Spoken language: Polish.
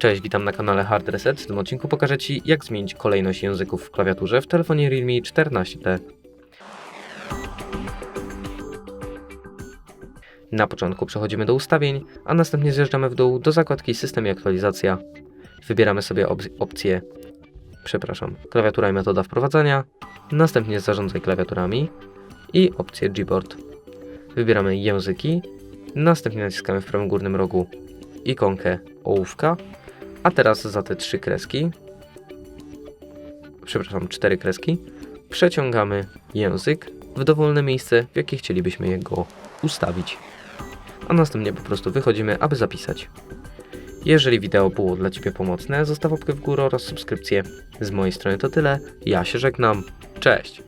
Cześć, witam na kanale Hard Reset. W tym odcinku pokażę Ci, jak zmienić kolejność języków w klawiaturze w telefonie Realme 14T. Na początku przechodzimy do ustawień, a następnie zjeżdżamy w dół do zakładki System i aktualizacja. Wybieramy sobie op- opcję, przepraszam, klawiatura i metoda wprowadzania, następnie zarządzaj klawiaturami i opcję Gboard. Wybieramy języki, następnie naciskamy w prawym górnym rogu ikonkę ołówka, a teraz za te trzy kreski, przepraszam, cztery kreski, przeciągamy język w dowolne miejsce, w jakie chcielibyśmy jego ustawić. A następnie po prostu wychodzimy, aby zapisać. Jeżeli wideo było dla Ciebie pomocne, zostaw łapkę w górę oraz subskrypcję. Z mojej strony to tyle. Ja się żegnam. Cześć!